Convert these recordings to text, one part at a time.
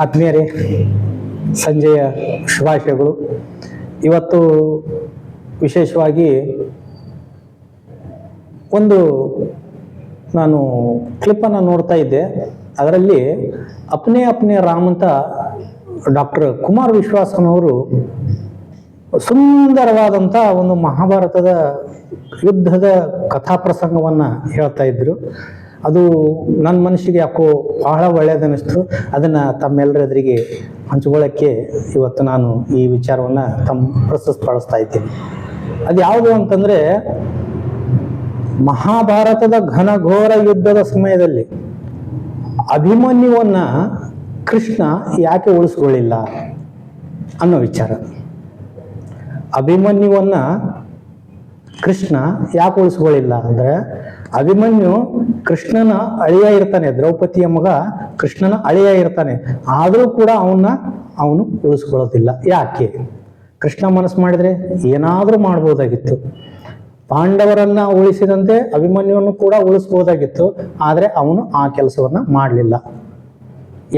ಆತ್ಮೀಯರೇ ಸಂಜೆಯ ಶುಭಾಶಯಗಳು. ಇವತ್ತು ವಿಶೇಷವಾಗಿ ಒಂದು ನಾನು ಕ್ಲಿಪ್ಪನ್ನು ನೋಡ್ತಾ ಇದ್ದೆ. ಅದರಲ್ಲಿ ಅಪ್ನೇ ಅಪ್ನೆ ರಾಮ್ ಅಂತ ಡಾಕ್ಟರ್ ಕುಮಾರ್ ವಿಶ್ವಾಸನವರು ಸುಂದರವಾದಂಥ ಒಂದು ಮಹಾಭಾರತದ ಯುದ್ಧದ ಕಥಾಪ್ರಸಂಗವನ್ನು ಹೇಳ್ತಾ ಇದ್ರು. ಅದು ನನ್ನ ಮನಸ್ಸಿಗೆ ಯಾಕೋ ಬಹಳ ಒಳ್ಳೆಯದನ್ನಿಸ್ತು ಅದನ್ನು ತಮ್ಮೆಲ್ಲರೆದುರಿಗೆ ಹಂಚ್ಕೊಳ್ಳೋಕ್ಕೆ ಇವತ್ತು ನಾನು ಈ ವಿಚಾರವನ್ನು ತಮ್ಮ ಪ್ರಸ್ತುತಪಡಿಸ್ತಾ ಇದ್ದೀನಿ. ಅದು ಯಾವುದು ಅಂತಂದರೆ, ಮಹಾಭಾರತದ ಘನಘೋರ ಯುದ್ಧದ ಸಮಯದಲ್ಲಿ ಅಭಿಮನ್ಯುವನ್ನು ಕೃಷ್ಣ ಯಾಕೆ ಉಳಿಸ್ಕೊಳ್ಳಿಲ್ಲ ಅನ್ನೋ ವಿಚಾರ. ಅಭಿಮನ್ಯುವನ್ನು ಕೃಷ್ಣ ಯಾಕೆ ಉಳಿಸ್ಕೊಳ್ಳಿಲ್ಲ ಅಂದ್ರೆ ಅಭಿಮನ್ಯು ಕೃಷ್ಣನ ಅಳಿಯ ಇರ್ತಾನೆ, ದ್ರೌಪದಿಯ ಮಗ ಕೃಷ್ಣನ ಅಳಿಯ ಇರ್ತಾನೆ. ಆದರೂ ಕೂಡ ಅವನ್ನ ಅವನು ಉಳಿಸ್ಕೊಳ್ಳೋದಿಲ್ಲ. ಯಾಕೆ? ಕೃಷ್ಣ ಮನಸ್ಸು ಮಾಡಿದ್ರೆ ಏನಾದರೂ ಮಾಡ್ಬೋದಾಗಿತ್ತು. ಪಾಂಡವರನ್ನ ಉಳಿಸಿದಂತೆ ಅಭಿಮನ್ಯುವನ್ನು ಕೂಡ ಉಳಿಸ್ಬೋದಾಗಿತ್ತು. ಆದರೆ ಅವನು ಆ ಕೆಲಸವನ್ನ ಮಾಡಲಿಲ್ಲ.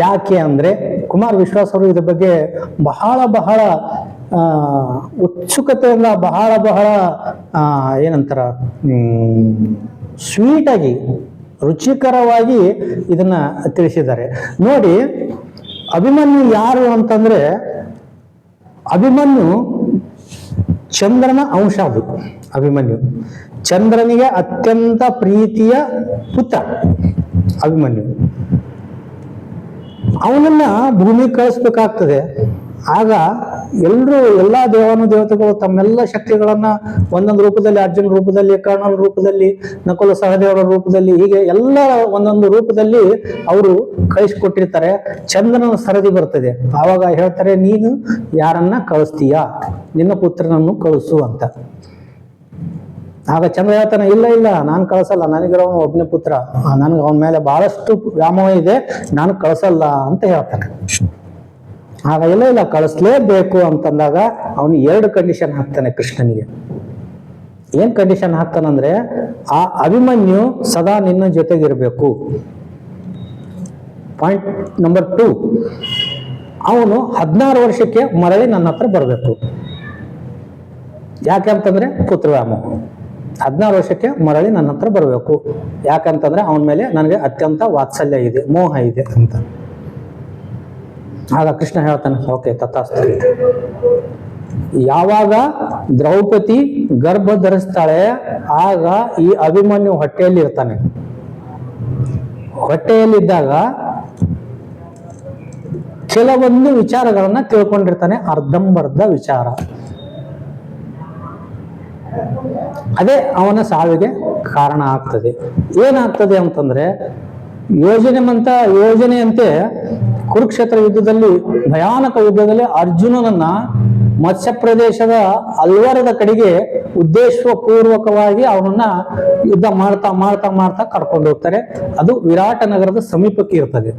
ಯಾಕೆ ಅಂದರೆ ಕುಮಾರ್ ವಿಶ್ವಾಸ್ ಅವರು ಇದ್ರ ಬಗ್ಗೆ ಬಹಳ ಬಹಳ ಉತ್ಸುಕತೆಯಿಂದ ಬಹಳ ಬಹಳ ಏನಂತಾರ ಸ್ವೀಟಾಗಿ ರುಚಿಕರವಾಗಿ ಇದನ್ನು ತಿಳಿಸಿದ್ದಾರೆ. ನೋಡಿ, ಅಭಿಮನ್ಯು ಯಾರು ಅಂತಂದ್ರೆ, ಅಭಿಮನ್ಯು ಚಂದ್ರನ ಅಂಶ ಅದು, ಅಭಿಮನ್ಯು. ಚಂದ್ರನಿಗೆ ಅತ್ಯಂತ ಪ್ರೀತಿಯ ಪುತ್ರ, ಅಭಿಮನ್ಯು. ಅವನನ್ನ ಭೂಮಿ ಕಳಿಸ್ಬೇಕಾಗ್ತದೆ. ಆಗ ಎಲ್ಲರೂ ಎಲ್ಲ ದೇವಾನು ದೇವತೆಗಳು ತಮ್ಮೆಲ್ಲ ಶಕ್ತಿಗಳನ್ನ ಒಂದೊಂದು ರೂಪದಲ್ಲಿ ಅರ್ಜುನ ರೂಪದಲ್ಲಿ, ಕರ್ಣನ ರೂಪದಲ್ಲಿ, ನಕುಲ ಸಹದೇವರ ರೂಪದಲ್ಲಿ, ಹೀಗೆ ಎಲ್ಲ ಒಂದೊಂದು ರೂಪದಲ್ಲಿ ಅವರು ಕಳಿಸ್ಕೊಟ್ಟಿರ್ತಾರೆ. ಚಂದ್ರನ ಸರದಿ ಬರ್ತದೆ. ಆವಾಗ ಹೇಳ್ತಾರೆ, ನೀನು ಯಾರನ್ನ ಕಳಿಸ್ತೀಯಾ? ನಿನ್ನ ಪುತ್ರನನ್ನು ಕಳಿಸು ಅಂತ. ಆಗ ಚಂದ್ರ ಹೇಳ್ತಾನೆ, ಇಲ್ಲ ಇಲ್ಲ, ನಾನು ಕಳಿಸಲ್ಲ. ನನಗಿರೋ ಒಬ್ಬನೇ ಪುತ್ರ. ನನಗೆ ಅವನ ಮೇಲೆ ಬಹಳಷ್ಟು ವ್ಯಾಮೋಹ ಇದೆ. ನಾನು ಕಳಿಸಲ್ಲ ಅಂತ ಹೇಳ್ತಾನೆ. ಆಗ, ಇಲ್ಲ ಇಲ್ಲ, ಕಳಿಸ್ಲೇಬೇಕು ಅಂತಂದಾಗ ಅವನು ಎರಡು ಕಂಡೀಷನ್ ಹಾಕ್ತಾನೆ ಕೃಷ್ಣನಿಗೆ. ಏನ್ ಕಂಡೀಷನ್ ಹಾಕ್ತಾನಂದ್ರೆ, ಆ ಅಭಿಮನ್ಯು ಸದಾ ನಿನ್ನ ಜೊತೆಗಿರ್ಬೇಕು. ಪಾಯಿಂಟ್ ನಂಬರ್ ಟೂ ಅವನು ಹದಿನಾರು ವರ್ಷಕ್ಕೆ ಮರಳಿ ನನ್ನ ಹತ್ರ ಬರಬೇಕು. ಯಾಕೆ ಅಂತಂದ್ರೆ ವ್ಯಾಮೋಹ ಹದಿನಾರು ವರ್ಷಕ್ಕೆ ಮರಳಿ ನನ್ನ ಹತ್ರ ಬರಬೇಕು. ಯಾಕಂತಂದ್ರೆ, ಅವನ ಮೇಲೆ ನನಗೆ ಅತ್ಯಂತ ವಾತ್ಸಲ್ಯ ಇದೆ, ಮೋಹ ಇದೆ ಅಂತ. ಆಗ ಕೃಷ್ಣ ಹೇಳ್ತಾನೆ, ಓಕೆ, ತಥಾಸ್ತು. ಯಾವಾಗ ದ್ರೌಪದಿ ಗರ್ಭ ಧರಿಸ್ತಾಳೆ, ಆಗ ಈ ಅಭಿಮನ್ಯು ಹೊಟ್ಟೆಯಲ್ಲಿ ಇರ್ತಾನೆ. ಹೊಟ್ಟೆಯಲ್ಲಿದ್ದಾಗ ಕೆಲವೊಂದು ವಿಚಾರಗಳನ್ನ ತಿಳ್ಕೊಂಡಿರ್ತಾನೆ, ಅರ್ಧಂಬರ್ಧ ವಿಚಾರ. ಅದೇ ಅವನ ಸಾವಿಗೆ ಕಾರಣ ಆಗ್ತದೆ. ಏನಾಗ್ತದೆ ಅಂತಂದ್ರೆ ಯೋಜನೆ ಮಂತ ಯೋಜನೆಯಂತೆ ಕುರುಕ್ಷೇತ್ರ ಯುದ್ಧದಲ್ಲಿ ಭಯಾನಕ ಯುದ್ಧದಲ್ಲಿ ಅರ್ಜುನನನ್ನ ಮತ್ಸ್ಯ ಪ್ರದೇಶದ ಅಲ್ವರದ ಕಡೆಗೆ ಉದ್ದೇಶಪೂರ್ವಕವಾಗಿ ಅವನನ್ನ ಯುದ್ಧ ಮಾಡ್ತಾ ಮಾಡ್ತಾ ಮಾಡ್ತಾ ಕರ್ಕೊಂಡು ಹೋಗ್ತಾರೆ. ಅದು ವಿರಾಟ ನಗರದ ಸಮೀಪಕ್ಕೆ ಇರ್ತದೆ.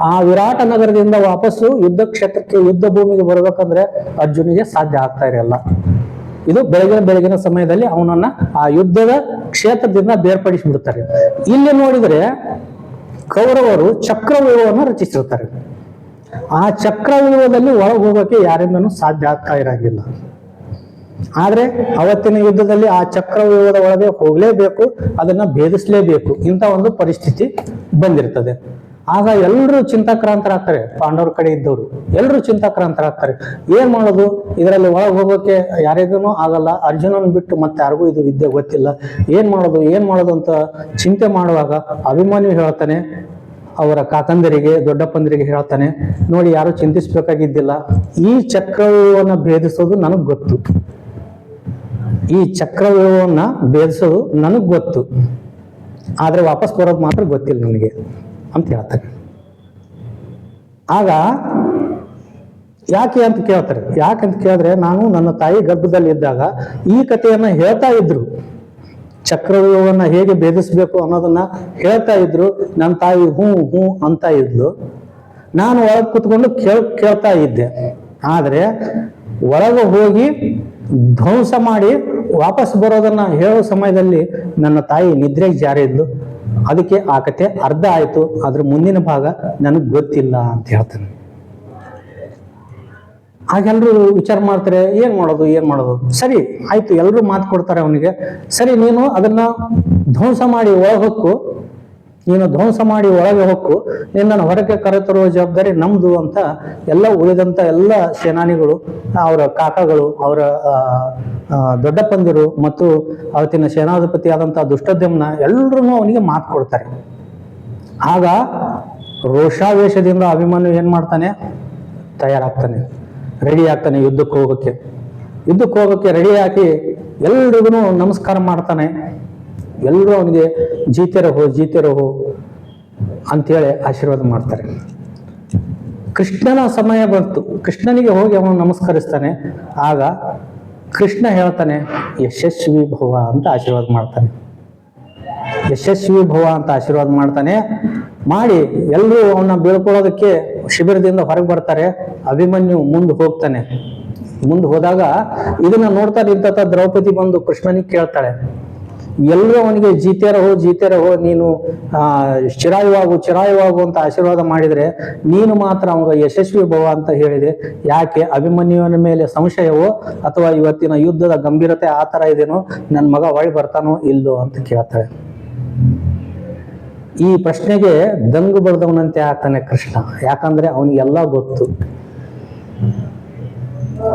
ಆ ವಿರಾಟ ನಗರದಿಂದ ವಾಪಸ್ಸು ಯುದ್ಧ ಕ್ಷೇತ್ರಕ್ಕೆ ಯುದ್ಧ ಭೂಮಿಗೆ ಬರ್ಬೇಕಂದ್ರೆ ಅರ್ಜುನಿಗೆ ಸಾಧ್ಯ ಆಗ್ತಾ ಇರಲ್ಲ. ಇದು ಬೆಳಗಿನ ಬೆಳಗಿನ ಸಮಯದಲ್ಲಿ ಅವನನ್ನ ಆ ಯುದ್ಧದ ಕ್ಷೇತ್ರದಿಂದ ಬೇರ್ಪಡಿಸಿಬಿಡ್ತಾರೆ. ಇಲ್ಲಿ ನೋಡಿದರೆ ಕೌರವರು ಚಕ್ರವ್ಯೂಹವನ್ನು ರಚಿಸಿರ್ತಾರೆ. ಆ ಚಕ್ರವ್ಯೂಹದಲ್ಲಿ ಒಳಗೆ ಹೋಗೋಕೆ ಯಾರಿಂದನೂ ಸಾಧ್ಯ ಆಗ್ತಾ ಇರಂಗಿಲ್ಲ. ಆದ್ರೆ ಅವತ್ತಿನ ಯುದ್ಧದಲ್ಲಿ ಆ ಚಕ್ರವ್ಯೂಹದ ಒಳಗೆ ಹೋಗ್ಲೇಬೇಕು, ಅದನ್ನ ಭೇದಿಸ್ಲೇಬೇಕು ಇಂಥ ಒಂದು ಪರಿಸ್ಥಿತಿ ಬಂದಿರ್ತದೆ. ಆಗ ಎಲ್ಲರೂ ಚಿಂತಾಕ್ರಾಂತರಾಗ್ತಾರೆ, ಪಾಂಡವರ ಕಡೆ ಇದ್ದವರು. ಎಲ್ಲರೂ ಚಿಂತಾಕ್ರಾಂತರಾಗ್ತಾರೆ. ಏನ್ ಮಾಡೋದು? ಇದರಲ್ಲಿ ಒಳಗೆ ಹೋಗೋಕೆ ಯಾರಿಗೂ ಆಗಲ್ಲ. ಅರ್ಜುನನ್ ಬಿಟ್ಟು ಮತ್ತೆ ಯಾರಿಗೂ ಇದು ವಿದ್ಯೆ ಗೊತ್ತಿಲ್ಲ. ಏನ್ ಮಾಡೋದು? ಏನ್ ಮಾಡೋದು ಅಂತ ಚಿಂತೆ ಮಾಡುವಾಗ ಅಭಿಮಾನಿ ಹೇಳ್ತಾನೆ ಅವರ ಕಾಕಂದರಿಗೆ ದೊಡ್ಡಪ್ಪಂದರಿಗೆ ಹೇಳ್ತಾನೆ, ನೋಡಿ ಯಾರು ಚಿಂತಿಸ್ಬೇಕಾಗಿದ್ದಿಲ್ಲ. ಈ ಚಕ್ರವ್ಯೂಹವನ್ನ ಭೇದಿಸೋದು ನನಗ್ ಗೊತ್ತು. ಈ ಚಕ್ರವ್ಯೂಹವನ್ನ ಭೇದಿಸೋದು ನನಗ್ ಗೊತ್ತು. ಆದ್ರೆ ವಾಪಸ್ ಬರೋದು ಮಾತ್ರ ಗೊತ್ತಿಲ್ಲ ನನಗೆ, ಅಂತ ಹೇಳ್ತಾನೆ. ಆಗ ಯಾಕೆ ಅಂತ ಕೇಳ್ತಾರೆ. ಯಾಕಂತ ಕೇಳಿದ್ರೆ, ನಾನು ನನ್ನ ತಾಯಿ ಗರ್ಭದಲ್ಲಿ ಇದ್ದಾಗ ಈ ಕಥೆಯನ್ನ ಹೇಳ್ತಾ ಇದ್ರು. ಚಕ್ರವ್ಯೂಹವನ್ನ ಹೇಗೆ ಭೇದಿಸ್ಬೇಕು ಅನ್ನೋದನ್ನ ಹೇಳ್ತಾ ಇದ್ರು ನನ್ನ ತಾಯಿ ಹ್ಞೂ ಹ್ಞೂ ಅಂತ ಇದ್ಲು. ನಾನು ಒಳಗೆ ಕುತ್ಕೊಂಡು ಕೇಳ್, ಕೇಳ್ತಾ ಇದ್ದೆ. ಆದ್ರೆ ಒಳಗೆ ಹೋಗಿ ಧ್ವಂಸ ಮಾಡಿ ವಾಪಸ್ ಬರೋದನ್ನ ಹೇಳೋ ಸಮಯದಲ್ಲಿ ನನ್ನ ತಾಯಿ ನಿದ್ರೆಗೆ ಜಾರಿದ್ಲು ಅದಕ್ಕೆ ಆ ಕತೆ ಅರ್ಧ ಆಯ್ತು. ಅದ್ರ ಮುಂದಿನ ಭಾಗ ನನಗೆ ಗೊತ್ತಿಲ್ಲ ಅಂತ ಹೇಳ್ತಾನೆ. ಆಗೆಲ್ಲರೂ ವಿಚಾರ ಮಾಡ್ತಾರೆ, ಏನ್ ಮಾಡೋದು ಏನ್ ಮಾಡೋದು? ಸರಿ, ಆಯ್ತು ಎಲ್ಲರೂ ಮಾತು ಕೊಡ್ತಾರೆ ಅವನಿಗೆ. ಸರಿ, ನೀನು ಅದನ್ನ ಧ್ವಂಸ ಮಾಡಿ ಒಳಗೆ ಹೊಕ್ಕು. ನೀನು ಧ್ವಂಸ ಮಾಡಿ ಒಳಗೆ ಹೊಕ್ಕು. ನಿನ್ನನ್ನು ಹೊರಗೆ ಕರೆತರುವ ಜವಾಬ್ದಾರಿ ನಮ್ದು ಅಂತ ಎಲ್ಲ ಉಳಿದಂತ ಎಲ್ಲ ಸೇನಾನಿಗಳು, ಅವರ ಕಾಕಗಳು, ಅವರ ದೊಡ್ಡಪ್ಪಂದಿರು ಮತ್ತು ಅವತ್ತಿನ ಸೇನಾಧಿಪತಿ ಆದಂತಹ ದುಷ್ಟದ್ಯಮ್ನ ಎಲ್ಲರೂ ಅವನಿಗೆ ಮಾತು ಕೊಡ್ತಾರೆ. ಆಗ ರೋಷಾವೇಶದಿಂದ ಅಭಿಮನ್ಯು ಏನ್ ಮಾಡ್ತಾನೆ? ತಯಾರಾಗ್ತಾನೆ. ರೆಡಿ ಆಗ್ತಾನೆ ಯುದ್ಧಕ್ಕೆ ಹೋಗೋಕ್ಕೆ. ಯುದ್ಧಕ್ಕೆ ಹೋಗೋಕ್ಕೆ ರೆಡಿ ಹಾಕಿ ಎಲ್ರಿಗೂ ನಮಸ್ಕಾರ ಮಾಡ್ತಾನೆ. ಎಲ್ಲರೂ ಅವನಿಗೆ ಜೀತೆರ ಹೋ, ಜೀತೆರ ಅಂತೇಳಿ ಆಶೀರ್ವಾದ ಮಾಡ್ತಾರೆ. ಕೃಷ್ಣನ ಸಮಯ ಬಂತು. ಕೃಷ್ಣನಿಗೆ ಹೋಗಿ ಅವನು ನಮಸ್ಕರಿಸ್ತಾನೆ. ಆಗ ಕೃಷ್ಣ ಹೇಳ್ತಾನೆ, ಯಶಸ್ವಿ ಭವ ಅಂತ ಆಶೀರ್ವಾದ ಮಾಡ್ತಾನೆ. ಯಶಸ್ವಿ ಭವ ಅಂತ ಆಶೀರ್ವಾದ ಮಾಡ್ತಾನೆ. ಮಾಡಿ ಎಲ್ಲರೂ ಅವನ್ನ ಬೀಳ್ಕೊಳ್ಳೋದಕ್ಕೆ ಶಿಬಿರದಿಂದ ಹೊರಗೆ ಬರ್ತಾರೆ. ಅಭಿಮನ್ಯು ಮುಂದೆ ಹೋಗ್ತಾನೆ. ಮುಂದೆ ಹೋದಾಗ ಇದನ್ನ ನೋಡ್ತಾ ನಿಂತ ದ್ರೌಪದಿ ಬಂದು ಕೃಷ್ಣನಿಗೆ ಕೇಳ್ತಾಳೆ. ಎಲ್ಲರೂ ಅವನಿಗೆ ಜೀತೇರ ಹೋ ಜೀತೇರ ಹೋ, ನೀನು ಚಿರಾಯುವಾಗು ಚಿರಾಯುವಾಗು ಅಂತ ಆಶೀರ್ವಾದ ಮಾಡಿದ್ರೆ ನೀನು ಮಾತ್ರ ಅವಾಗ ಯಶಸ್ವಿ ಭವ ಅಂತ ಹೇಳಿದೆ. ಯಾಕೆ? ಅಭಿಮನ್ಯುವನ ಮೇಲೆ ಸಂಶಯವೋ ಅಥವಾ ಇವತ್ತಿನ ಯುದ್ಧದ ಗಂಭೀರತೆ ಆ ಥರ ಇದೇನೋ? ನನ್ನ ಮಗ ಹೊಳಿ ಬರ್ತಾನೋ ಇಲ್ಲೋ ಅಂತ ಕೇಳ್ತಾಳೆ. ಈ ಪ್ರಶ್ನೆಗೆ ದಂಗು ಬರೆದವನಂತೆ ಆಗ್ತಾನೆ ಕೃಷ್ಣ. ಯಾಕಂದ್ರೆ ಅವನಿಗೆಲ್ಲ ಗೊತ್ತು.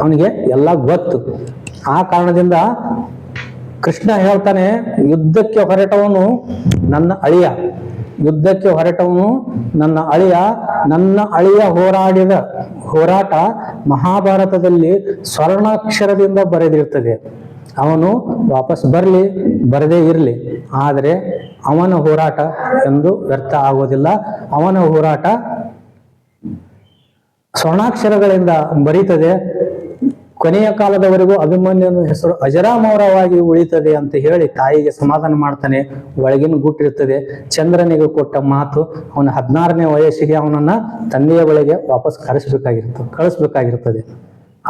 ಅವನಿಗೆ ಎಲ್ಲ ಗೊತ್ತು. ಆ ಕಾರಣದಿಂದ ಕೃಷ್ಣ ಹೇಳ್ತಾನೆ, ಯುದ್ಧಕ್ಕೆ ಹೊರಟವನು ನನ್ನ ಅಳಿಯ. ಯುದ್ಧಕ್ಕೆ ಹೊರಟವನು ನನ್ನ ಅಳಿಯ. ನನ್ನ ಅಳಿಯ ಹೋರಾಡಿದ ಹೋರಾಟ ಮಹಾಭಾರತದಲ್ಲಿ ಸ್ವರ್ಣಾಕ್ಷರದಿಂದ ಬರೆದಿರ್ತದೆ. ಅವನು ವಾಪಸ್ ಬರಲಿ, ಬರದೇ ಇರಲಿ. ಆದರೆ ಅವನ ಹೋರಾಟ ಎಂದು ವ್ಯರ್ಥ ಆಗೋದಿಲ್ಲ. ಅವನ ಹೋರಾಟ ಸ್ವರ್ಣಾಕ್ಷರಗಳಿಂದ ಬರೀತದೆ. ಕೊನೆಯ ಕಾಲದವರೆಗೂ ಅಭಿಮನ್ಯನು ಹೆಸರು ಅಜರಾಮರವಾಗಿ ಉಳಿತದೆ ಅಂತ ಹೇಳಿ ತಾಯಿಗೆ ಸಮಾಧಾನ ಮಾಡ್ತಾನೆ. ಒಳಗಿನ ಗುಟ್ಟಿರ್ತದೆ ಚಂದ್ರನಿಗೆ ಕೊಟ್ಟ ಮಾತು ಅವನ ಹದಿನಾರನೇ ವಯಸ್ಸಿಗೆ ಅವನನ್ನ ತಂದೆಯ ಒಳಗೆ ವಾಪಸ್ ಕರೆಸಬೇಕಾಗಿರ್ತ ಕಳಿಸ್ಬೇಕಾಗಿರ್ತದೆ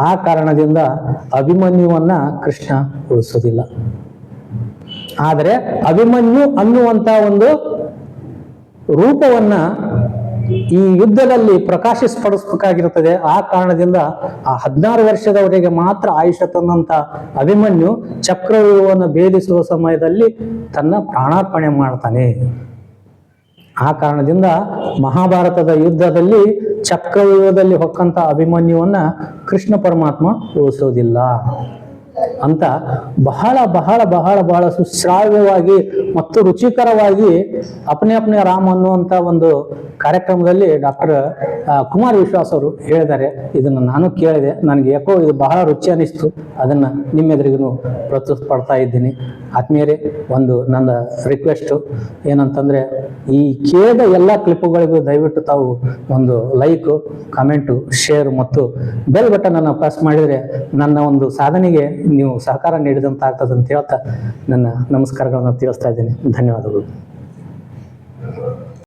ಆ ಕಾರಣದಿಂದ ಅಭಿಮನ್ಯುವನ್ನ ಕೃಷ್ಣ ಉಳಿಸೋದಿಲ್ಲ. ಆದರೆ ಅಭಿಮನ್ಯು ಅನ್ನುವಂತ ಒಂದು ರೂಪವನ್ನ ಈ ಯುದ್ಧದಲ್ಲಿ ಪ್ರಕಾಶಿಸ್ಪಡಿಸ್ಬೇಕಾಗಿರುತ್ತದೆ ಆ ಕಾರಣದಿಂದ ಆ ಹದಿನಾರು ವರ್ಷದವರೆಗೆ ಮಾತ್ರ ಆಯುಷ ತಂದಂತ ಅಭಿಮನ್ಯು ಚಕ್ರವ್ಯೂಹವನ್ನು ಭೇದಿಸುವ ಸಮಯದಲ್ಲಿ ತನ್ನ ಪ್ರಾಣಾರ್ಪಣೆ ಮಾಡ್ತಾನೆ. ಆ ಕಾರಣದಿಂದ ಮಹಾಭಾರತದ ಯುದ್ಧದಲ್ಲಿ ಚಕ್ರವ್ಯೂಹದಲ್ಲಿ ಹೊಕ್ಕಂತ ಅಭಿಮನ್ಯುವನ್ನ ಕೃಷ್ಣ ಪರಮಾತ್ಮ ಉಳಿಸೋದಿಲ್ಲ. ಅಂತ ಬಹಳ ಬಹಳ ಬಹಳ ಬಹಳ ಸುಶ್ರಾವ್ಯವಾಗಿ ಮತ್ತು ರುಚಿಕರವಾಗಿ ಅಪನೆ ಅಪನೆ ರಾಮ್ ಅನ್ನುವಂಥ ಒಂದು ಕಾರ್ಯಕ್ರಮದಲ್ಲಿ ಡಾಕ್ಟರ್ ಕುಮಾರ್ ವಿಶ್ವಾಸ್ ಅವರು ಹೇಳಿದ್ದಾರೆ. ಇದನ್ನು ನಾನು ಕೇಳಿದೆ. ನನಗೆ ಯಾಕೋ ಇದು ಬಹಳ ರುಚಿ ಅನಿಸ್ತು. ಅದನ್ನು ನಿಮ್ಮೆದುರಿಗೂ ಪ್ರಸ್ತುತಪಡ್ತಾ ಇದ್ದೀನಿ. ಆತ್ಮೀಯರೇ, ಒಂದು ನನ್ನ ರಿಕ್ವೆಸ್ಟು ಏನಂತಂದರೆ, ಈ ಕೇಳಿದ ಎಲ್ಲ ಕ್ಲಿಪ್ಪುಗಳಿಗೂ ದಯವಿಟ್ಟು ತಾವು ಒಂದು ಲೈಕು ಕಮೆಂಟು ಶೇರ್ ಮತ್ತು ಬೆಲ್ ಬಟನನ್ನು ಪ್ರೆಸ್ ಮಾಡಿದರೆ ನನ್ನ ಒಂದು ಸಾಧನೆಗೆ ನೀವು ಸಹಕಾರ ನೀಡಿದಂತ ಆಗ್ತದೆ ಅಂತ ಹೇಳ್ತಾ ನನ್ನ ನಮಸ್ಕಾರಗಳನ್ನು ತಿಳಿಸ್ತಾ ಇದ್ದೀನಿ. ಧನ್ಯವಾದಗಳು.